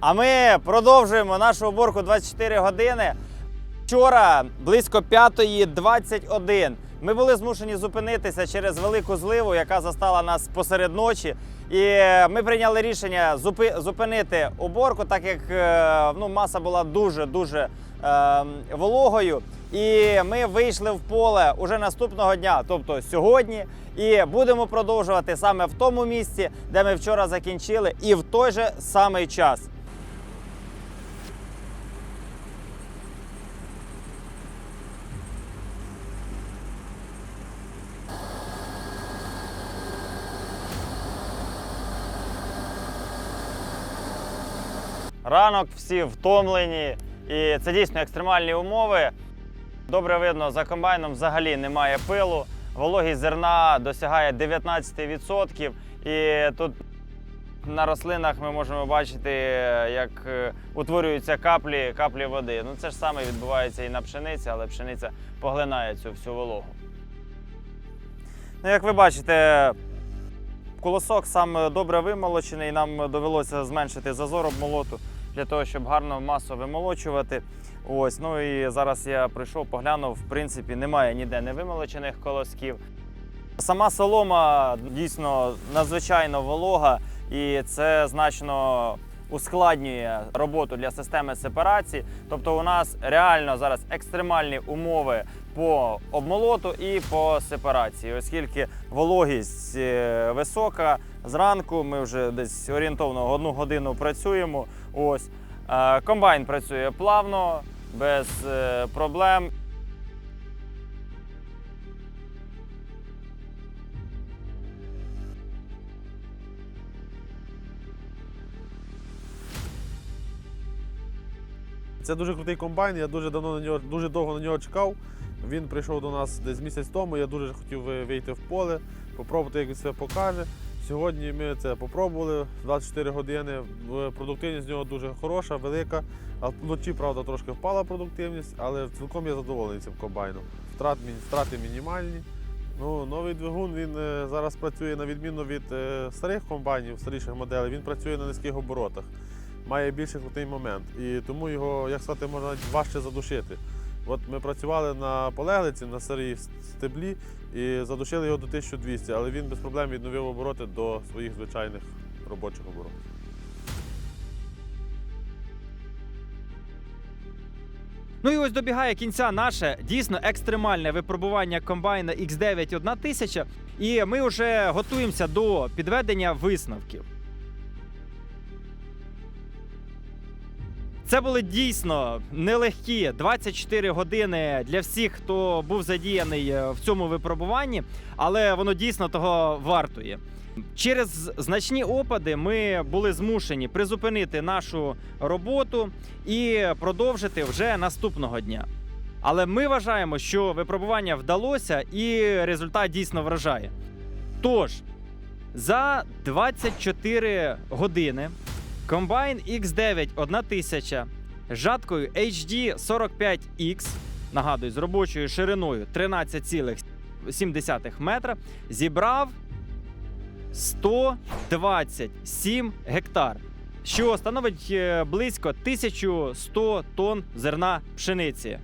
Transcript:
А ми продовжуємо нашу уборку 24 години. Вчора близько 5.21 ми були змушені зупинитися через велику зливу, яка застала нас посеред ночі. І ми прийняли рішення зупи- зупинити уборку, так як е, ну, маса була дуже дуже е, вологою. І ми вийшли в поле уже наступного дня, тобто сьогодні, і будемо продовжувати саме в тому місці, де ми вчора закінчили, і в той же самий час. Ранок всі втомлені, і це дійсно екстремальні умови. Добре видно, за комбайном взагалі немає пилу. Вологість зерна досягає 19%. І тут на рослинах ми можемо бачити, як е, утворюються каплі, каплі води. Ну це ж саме відбувається і на пшениці, але пшениця поглинає цю всю вологу. Ну, як ви бачите, колосок сам добре вимолочений. Нам довелося зменшити зазор обмолоту для того, щоб гарно масу вимолочувати. Ось, ну і зараз я прийшов, поглянув, в принципі, немає ніде невимолочених колосків. Сама солома дійсно надзвичайно волога, і це значно ускладнює роботу для системи сепарації. Тобто, у нас реально зараз екстремальні умови по обмолоту і по сепарації, оскільки вологість е, висока. Зранку ми вже десь орієнтовно одну годину працюємо. Ось Е, комбайн працює плавно, без е, проблем. Це дуже крутий комбайн. Я дуже давно на нього, дуже довго на нього чекав. Він прийшов до нас десь місяць тому. Я дуже хотів вийти в поле, попробувати, як він себе покаже. Сьогодні ми це попробували 24 години. Продуктивність з нього дуже хороша, велика. А вночі, правда, трошки впала продуктивність, але цілком я задоволений цим комбайном. Втрат, втрати мінімальні. Ну, новий двигун він е, зараз працює на відміну від е, старих комбайнів, старіших моделей. Він працює на низьких оборотах має більший крутий момент. І тому його, як сказати, можна важче задушити. От ми працювали на полеглиці, на старій стеблі і задушили його до 1200, але він без проблем відновив обороти до своїх звичайних робочих оборотів. Ну і ось добігає кінця наше дійсно екстремальне випробування комбайна X9 1000, і ми вже готуємося до підведення висновків. Це були дійсно нелегкі 24 години для всіх, хто був задіяний е, в цьому випробуванні, але воно дійсно того вартує. Через значні опади ми були змушені призупинити нашу роботу і продовжити вже наступного дня. Але ми вважаємо, що випробування вдалося і результат дійсно вражає. Тож, за 24 години комбайн X9 1000 з жаткою HD 45X, нагадую, з робочою шириною 13,7 метра, зібрав 127 гектар, що становить е, близько 1100 тонн зерна пшениці.